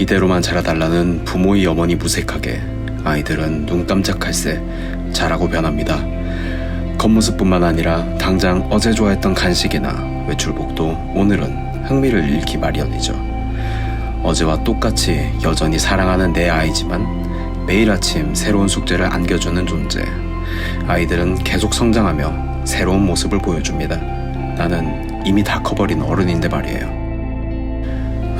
이대로만 자라달라는 부모의 염원이 무색하게 아이들은 눈 깜짝할 새 자라고 변합니다. 겉모습뿐만 아니라 당장 어제 좋아했던 간식이나 외출복도 오늘은 흥미를 잃기 마련이죠. 어제와 똑같이 여전히 사랑하는 내 아이지만 매일 아침 새로운 숙제를 안겨주는 존재. 아이들은 계속 성장하며 새로운 모습을 보여줍니다. 나는 이미 다 커버린 어른인데 말이에요.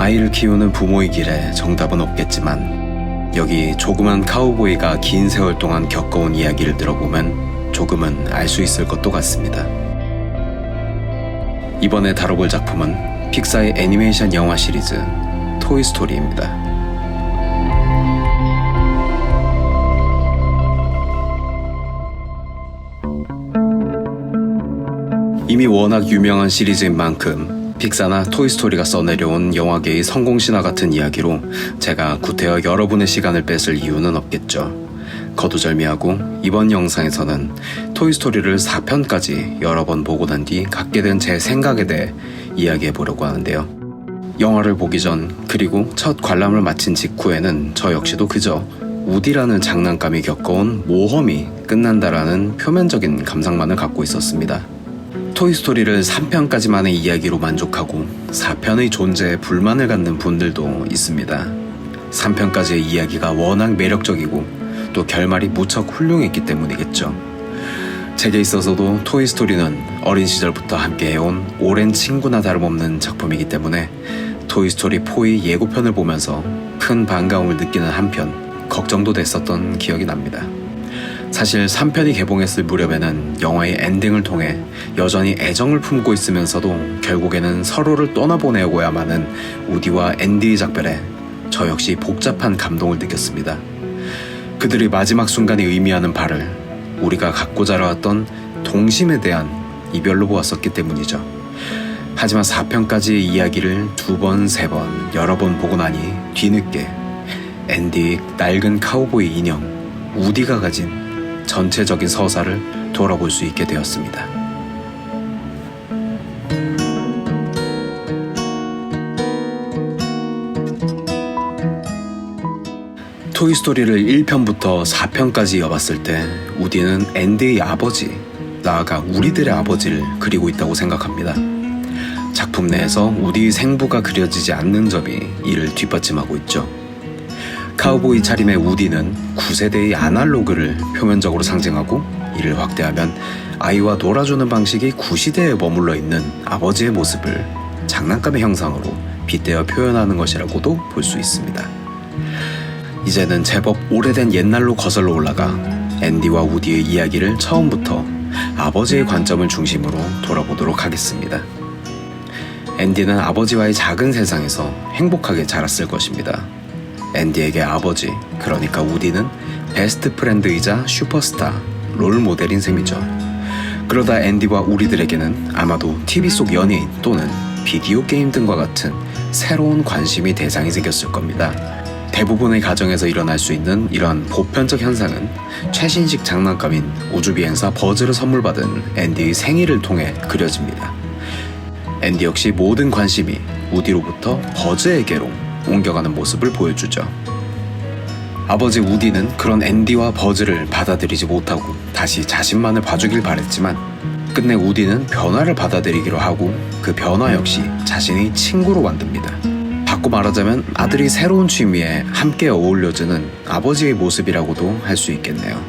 아이를 키우는 부모의 길에 정답은 없겠지만 여기 조그만 카우보이가 긴 세월 동안 겪어온 이야기를 들어보면 조금은 알 수 있을 것도 같습니다. 이번에 다뤄볼 작품은 픽사의 애니메이션 영화 시리즈 토이 스토리입니다. 이미 워낙 유명한 시리즈인 만큼 픽사나 토이스토리가 써내려온 영화계의 성공신화 같은 이야기로 제가 구태여 여러분의 시간을 뺏을 이유는 없겠죠. 거두절미하고 이번 영상에서는 토이스토리를 4편까지 여러 번 보고 난 뒤 갖게 된 제 생각에 대해 이야기해 보려고 하는데요. 영화를 보기 전 그리고 첫 관람을 마친 직후에는 저 역시도 그저 우디라는 장난감이 겪어온 모험이 끝난다라는 표면적인 감상만을 갖고 있었습니다. 토이스토리를 3편까지만의 이야기로 만족하고 4편의 존재에 불만을 갖는 분들도 있습니다. 3편까지의 이야기가 워낙 매력적이고 또 결말이 무척 훌륭했기 때문이겠죠. 제게 있어서도 토이스토리는 어린 시절부터 함께 해온 오랜 친구나 다름없는 작품이기 때문에 토이스토리 4의 예고편을 보면서 큰 반가움을 느끼는 한편 걱정도 됐었던 기억이 납니다. 사실 3편이 개봉했을 무렵에는 영화의 엔딩을 통해 여전히 애정을 품고 있으면서도 결국에는 서로를 떠나보내고야만 하는 우디와 앤디의 작별에 저 역시 복잡한 감동을 느꼈습니다. 그들의 마지막 순간이 의미하는 바를 우리가 갖고 자라왔던 동심에 대한 이별로 보았었기 때문이죠. 하지만 4편까지의 이야기를 두 번, 세 번, 여러 번 보고 나니 뒤늦게 앤디의 낡은 카우보이 인형 우디가 가진 전체적인 서사를 돌아볼 수 있게 되었습니다. 토이스토리를 1편부터 4편까지 이어봤을 때 우디는 앤디의 아버지, 나아가 우리들의 아버지를 그리고 있다고 생각합니다. 작품 내에서 우디의 생부가 그려지지 않는 점이 이를 뒷받침하고 있죠. 카우보이 차림의 우디는 9세대의 아날로그를 표면적으로 상징하고 이를 확대하면 아이와 놀아주는 방식이 구시대에 머물러 있는 아버지의 모습을 장난감의 형상으로 빗대어 표현하는 것이라고도 볼 수 있습니다. 이제는 제법 오래된 옛날로 거슬러 올라가 앤디와 우디의 이야기를 처음부터 아버지의 관점을 중심으로 돌아보도록 하겠습니다. 앤디는 아버지와의 작은 세상에서 행복하게 자랐을 것입니다. 앤디에게 아버지, 그러니까 우디는 베스트 프렌드이자 슈퍼스타, 롤 모델인 셈이죠. 그러다 앤디와 우리들에게는 아마도 TV 속 연예인 또는 비디오 게임 등과 같은 새로운 관심이 대상이 생겼을 겁니다. 대부분의 가정에서 일어날 수 있는 이러한 보편적 현상은 최신식 장난감인 우주비행사 버즈를 선물 받은 앤디의 생일을 통해 그려집니다. 앤디 역시 모든 관심이 우디로부터 버즈에게로 옮겨가는 모습을 보여주죠. 아버지 우디는 그런 앤디와 버즈를 받아들이지 못하고 다시 자신만을 봐주길 바랬지만 끝내 우디는 변화를 받아들이기로 하고 그 변화 역시 자신의 친구로 만듭니다. 바꿔 말하자면 아들이 새로운 취미에 함께 어울려주는 아버지의 모습이라고도 할 수 있겠네요.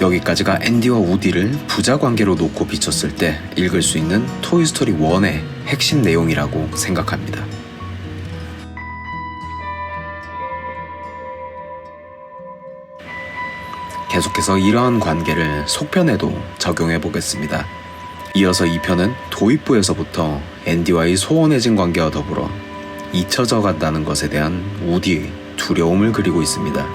여기까지가 앤디와 우디를 부자 관계로 놓고 비췄을 때 읽을 수 있는 토이스토리 1의 핵심 내용이라고 생각합니다. 계속해서 이러한 관계를 속편에도 적용해 보겠습니다. 이어서 2편은 도입부에서부터 앤디와의 소원해진 관계와 더불어 잊혀져 간다는 것에 대한 우디의 두려움을 그리고 있습니다.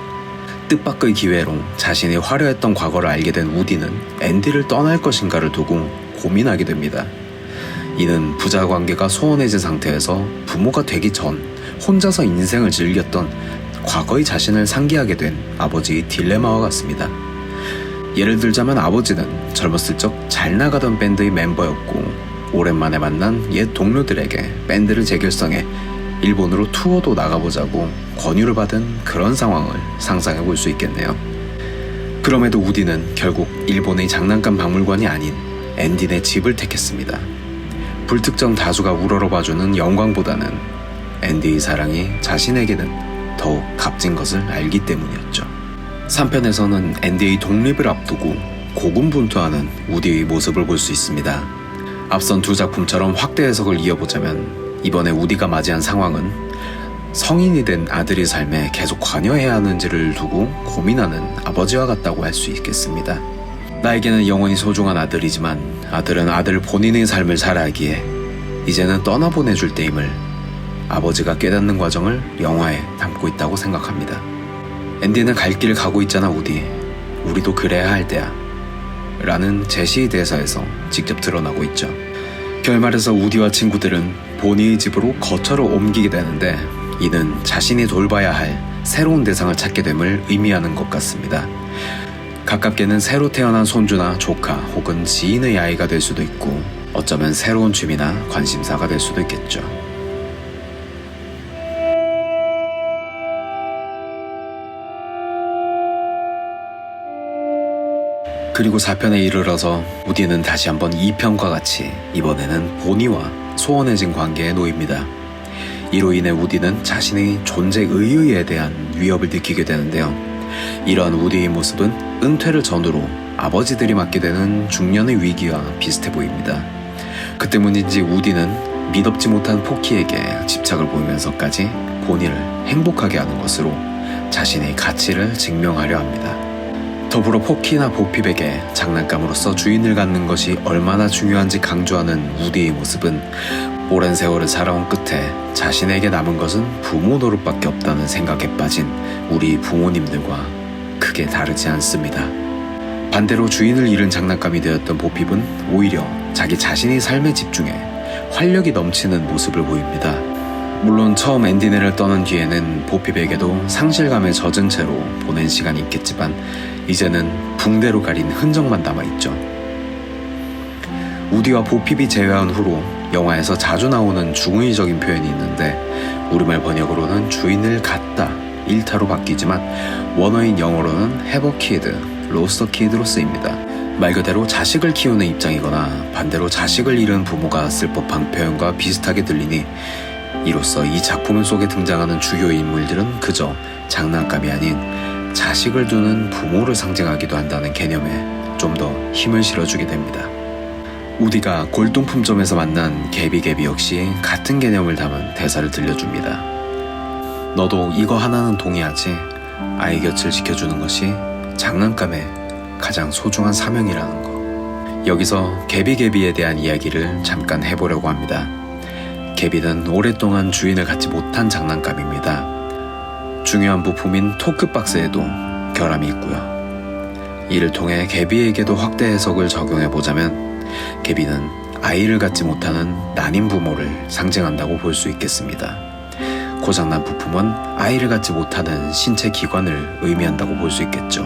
뜻밖의 기회로 자신이 화려했던 과거를 알게 된 우디는 앤디를 떠날 것인가를 두고 고민하게 됩니다. 이는 부자 관계가 소원해진 상태에서 부모가 되기 전 혼자서 인생을 즐겼던 과거의 자신을 상기하게 된 아버지의 딜레마와 같습니다. 예를 들자면 아버지는 젊었을 적 잘 나가던 밴드의 멤버였고 오랜만에 만난 옛 동료들에게 밴드를 재결성해 일본으로 투어도 나가보자고 권유를 받은 그런 상황을 상상해 볼 수 있겠네요. 그럼에도 우디는 결국 일본의 장난감 박물관이 아닌 앤딘의 집을 택했습니다. 불특정 다수가 우러러 봐주는 영광보다는 앤디의 사랑이 자신에게는 더욱 값진 것을 알기 때문이었죠. 3편에서는 앤디의 독립을 앞두고 고군분투하는 우디의 모습을 볼 수 있습니다. 앞선 두 작품처럼 확대 해석을 이어보자면 이번에 우디가 맞이한 상황은 성인이 된 아들의 삶에 계속 관여해야 하는지를 두고 고민하는 아버지와 같다고 할 수 있겠습니다. 나에게는 영원히 소중한 아들이지만 아들은 아들 본인의 삶을 살아야기에 이제는 떠나보내줄 때임을 아버지가 깨닫는 과정을 영화에 담고 있다고 생각합니다. 앤디는 갈 길을 가고 있잖아, 우디. 우리도 그래야 할 때야. 라는 제시의 대사에서 직접 드러나고 있죠. 결말에서 우디와 친구들은 보니의 집으로 거처로 옮기게 되는데 이는 자신이 돌봐야 할 새로운 대상을 찾게 됨을 의미하는 것 같습니다. 가깝게는 새로 태어난 손주나 조카 혹은 지인의 아이가 될 수도 있고 어쩌면 새로운 취미나 관심사가 될 수도 있겠죠. 그리고 4편에 이르러서 우디는 다시 한번 2편과 같이 이번에는 보니와 소원해진 관계에 놓입니다. 이로 인해 우디는 자신의 존재 의의에 대한 위협을 느끼게 되는데요. 이러한 우디의 모습은 은퇴를 전후로 아버지들이 맡게 되는 중년의 위기와 비슷해 보입니다. 그 때문인지 우디는 미덥지 못한 포키에게 집착을 보이면서까지 보니를 행복하게 하는 것으로 자신의 가치를 증명하려 합니다. 더불어 포키나 보핍에게 장난감으로서 주인을 갖는 것이 얼마나 중요한지 강조하는 우디의 모습은 오랜 세월을 살아온 끝에 자신에게 남은 것은 부모 노릇밖에 없다는 생각에 빠진 우리 부모님들과 크게 다르지 않습니다. 반대로 주인을 잃은 장난감이 되었던 보핍은 오히려 자기 자신의 삶에 집중해 활력이 넘치는 모습을 보입니다. 물론 처음 앤디네를 떠난 뒤에는 보핍에게도 상실감에 젖은 채로 보낸 시간이 있겠지만 이제는 붕대로 가린 흔적만 남아있죠. 우디와 보핍이 제외한 후로 영화에서 자주 나오는 중의적인 표현이 있는데 우리말 번역으로는 주인을 갖다 일타로 바뀌지만 원어인 영어로는 a kid로 쓰입니다. 말 그대로 자식을 키우는 입장이거나 반대로 자식을 잃은 부모가 쓸 법한 표현과 비슷하게 들리니 이로써 이 작품 속에 등장하는 주요 인물들은 그저 장난감이 아닌 자식을 두는 부모를 상징하기도 한다는 개념에 좀 더 힘을 실어주게 됩니다. 우디가 골동품점에서 만난 개비개비 역시 같은 개념을 담은 대사를 들려줍니다. 너도 이거 하나는 동의하지? 아이 곁을 지켜주는 것이 장난감의 가장 소중한 사명이라는 거. 여기서 개비개비에 대한 이야기를 잠깐 해보려고 합니다. 개비는 오랫동안 주인을 갖지 못한 장난감입니다. 중요한 부품인 토크박스에도 결함이 있고요. 이를 통해 개비에게도 확대 해석을 적용해 보자면 개비는 아이를 갖지 못하는 난임 부모를 상징한다고 볼 수 있겠습니다. 고장난 부품은 아이를 갖지 못하는 신체 기관을 의미한다고 볼 수 있겠죠.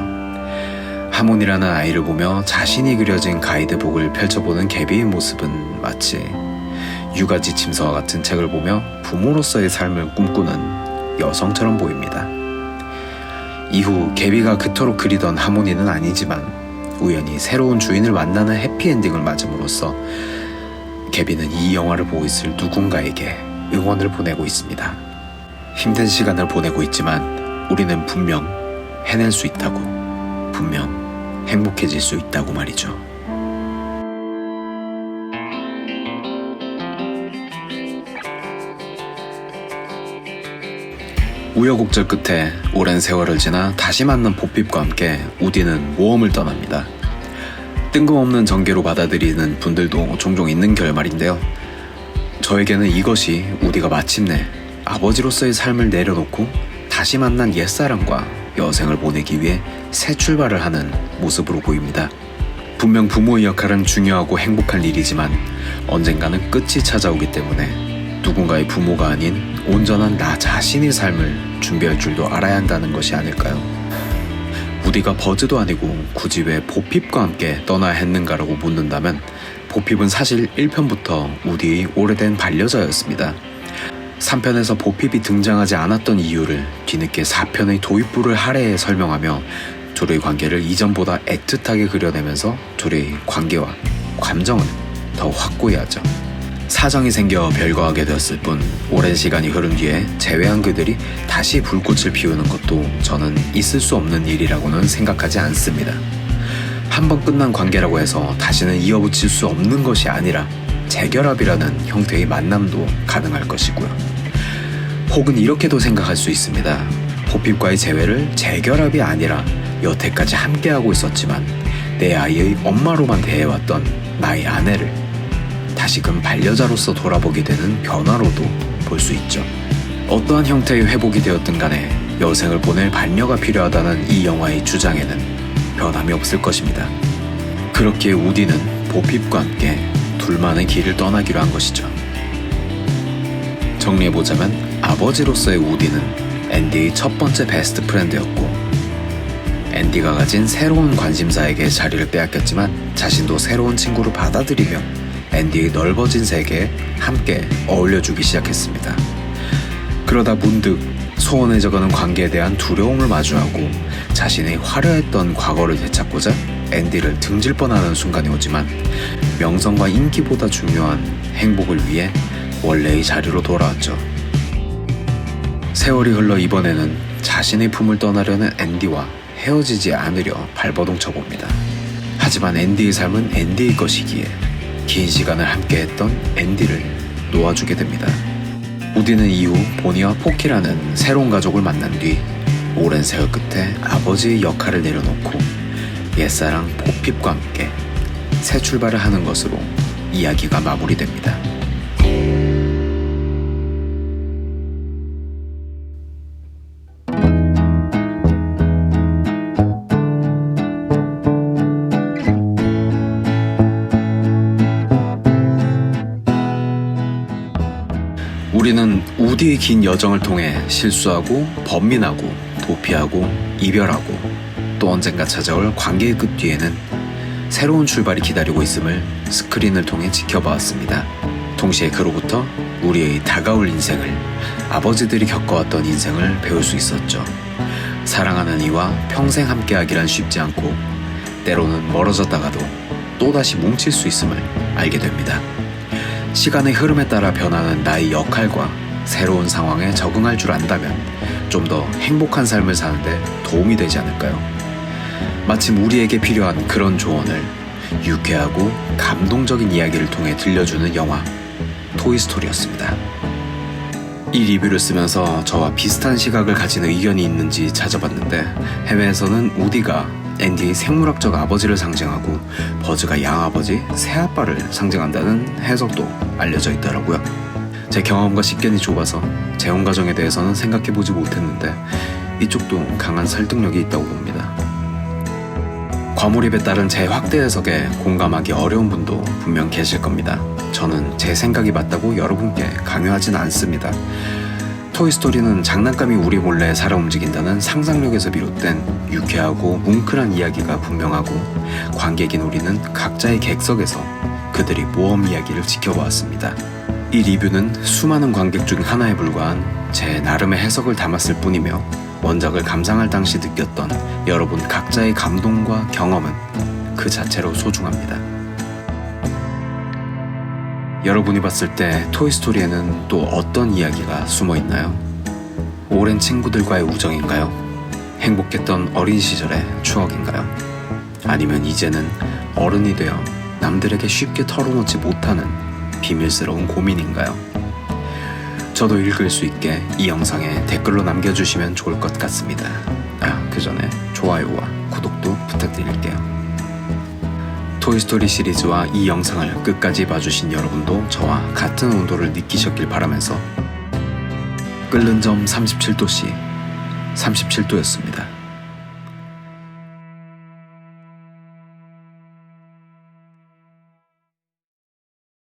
하모니라는 아이를 보며 자신이 그려진 가이드북을 펼쳐보는 개비의 모습은 마치 육아지 침서와 같은 책을 보며 부모로서의 삶을 꿈꾸는 여성처럼 보입니다. 이후 개비가 그토록 그리던 하모니는 아니지만 우연히 새로운 주인을 만나는 해피엔딩을 맞음으로써 개비는 이 영화를 보고 있을 누군가에게 응원을 보내고 있습니다. 힘든 시간을 보내고 있지만 우리는 분명 해낼 수 있다고, 분명 행복해질 수 있다고 말이죠. 우여곡절 끝에 오랜 세월을 지나 다시 만난 보핍과 함께 우디는 모험을 떠납니다. 뜬금없는 전개로 받아들이는 분들도 종종 있는 결말인데요. 저에게는 이것이 우디가 마침내 아버지로서의 삶을 내려놓고 다시 만난 옛사랑과 여생을 보내기 위해 새 출발을 하는 모습으로 보입니다. 분명 부모의 역할은 중요하고 행복한 일이지만 언젠가는 끝이 찾아오기 때문에 누군가의 부모가 아닌 온전한 나 자신의 삶을 준비할 줄도 알아야 한다는 것이 아닐까요? 우디가 버즈도 아니고 굳이 왜 보핍과 함께 떠나야 했는가라고 묻는다면 보핍은 사실 1편부터 우디의 오래된 반려자였습니다. 3편에서 보핍이 등장하지 않았던 이유를 뒤늦게 4편의 도입부를 할애해 설명하며 둘의 관계를 이전보다 애틋하게 그려내면서 둘의 관계와 감정을 더 확고히 하죠. 사정이 생겨 별거하게 되었을 뿐 오랜 시간이 흐른 뒤에 재회한 그들이 다시 불꽃을 피우는 것도 저는 있을 수 없는 일이라고는 생각하지 않습니다. 한번 끝난 관계라고 해서 다시는 이어붙일 수 없는 것이 아니라 재결합이라는 형태의 만남도 가능할 것이고요. 혹은 이렇게도 생각할 수 있습니다. 포핍과의 재회를 재결합이 아니라 여태까지 함께하고 있었지만 내 아이의 엄마로만 대해왔던 나의 아내를 다시금 반려자로서 돌아보게 되는 변화로도 볼 수 있죠. 어떠한 형태의 회복이 되었든 간에 여생을 보낼 반려가 필요하다는 이 영화의 주장에는 변함이 없을 것입니다. 그렇기에 우디는 보핍과 함께 둘만의 길을 떠나기로 한 것이죠. 정리해보자면 아버지로서의 우디는 앤디의 첫 번째 베스트 프렌드였고 앤디가 가진 새로운 관심사에게 자리를 빼앗겼지만 자신도 새로운 친구로 받아들이며 앤디의 넓어진 세계에 함께 어울려주기 시작했습니다. 그러다 문득 소원해져가는 관계에 대한 두려움을 마주하고 자신의 화려했던 과거를 되찾고자 앤디를 등질 뻔하는 순간이 오지만 명성과 인기보다 중요한 행복을 위해 원래의 자리로 돌아왔죠. 세월이 흘러 이번에는 자신의 품을 떠나려는 앤디와 헤어지지 않으려 발버둥 쳐봅니다. 하지만 앤디의 삶은 앤디의 것이기에 긴 시간을 함께했던 앤디를 놓아주게 됩니다. 우디는 이후 보니와 포키라는 새로운 가족을 만난 뒤 오랜 세월 끝에 아버지의 역할을 내려놓고 옛사랑 포핍과 함께 새 출발을 하는 것으로 이야기가 마무리됩니다. 긴 여정을 통해 실수하고 번민하고 도피하고 이별하고 또 언젠가 찾아올 관계의 끝 뒤에는 새로운 출발이 기다리고 있음을 스크린을 통해 지켜보았습니다. 동시에 그로부터 우리의 다가올 인생을 아버지들이 겪어왔던 인생을 배울 수 있었죠. 사랑하는 이와 평생 함께하기란 쉽지 않고 때로는 멀어졌다가도 또다시 뭉칠 수 있음을 알게 됩니다. 시간의 흐름에 따라 변하는 나의 역할과 새로운 상황에 적응할 줄 안다면 좀 더 행복한 삶을 사는데 도움이 되지 않을까요? 마침 우리에게 필요한 그런 조언을 유쾌하고 감동적인 이야기를 통해 들려주는 영화 토이스토리였습니다. 이 리뷰를 쓰면서 저와 비슷한 시각을 가진 의견이 있는지 찾아봤는데 해외에서는 우디가 앤디의 생물학적 아버지를 상징하고 버즈가 양아버지, 새아빠를 상징한다는 해석도 알려져 있더라고요. 제 경험과 식견이 좁아서 재혼 가정에 대해서는 생각해보지 못했는데 이쪽도 강한 설득력이 있다고 봅니다. 과몰입에 따른 제 확대 해석에 공감하기 어려운 분도 분명 계실 겁니다. 저는 제 생각이 맞다고 여러분께 강요하진 않습니다. 토이스토리는 장난감이 우리 몰래 살아 움직인다는 상상력에서 비롯된 유쾌하고 뭉클한 이야기가 분명하고 관객인 우리는 각자의 객석에서 그들의 모험 이야기를 지켜보았습니다. 이 리뷰는 수많은 관객 중 하나에 불과한 제 나름의 해석을 담았을 뿐이며 원작을 감상할 당시 느꼈던 여러분 각자의 감동과 경험은 그 자체로 소중합니다. 여러분이 봤을 때 토이스토리에는 또 어떤 이야기가 숨어 있나요? 오랜 친구들과의 우정인가요? 행복했던 어린 시절의 추억인가요? 아니면 이제는 어른이 되어 남들에게 쉽게 털어놓지 못하는 비밀스러운 고민인가요? 저도 읽을 수 있게 이 영상에 댓글로 남겨주시면 좋을 것 같습니다. 아, 그 전에 좋아요와 구독도 부탁드릴게요. 토이스토리 시리즈와 이 영상을 끝까지 봐주신 여러분도 저와 같은 온도를 느끼셨길 바라면서 끓는 점 37도씨 37도였습니다.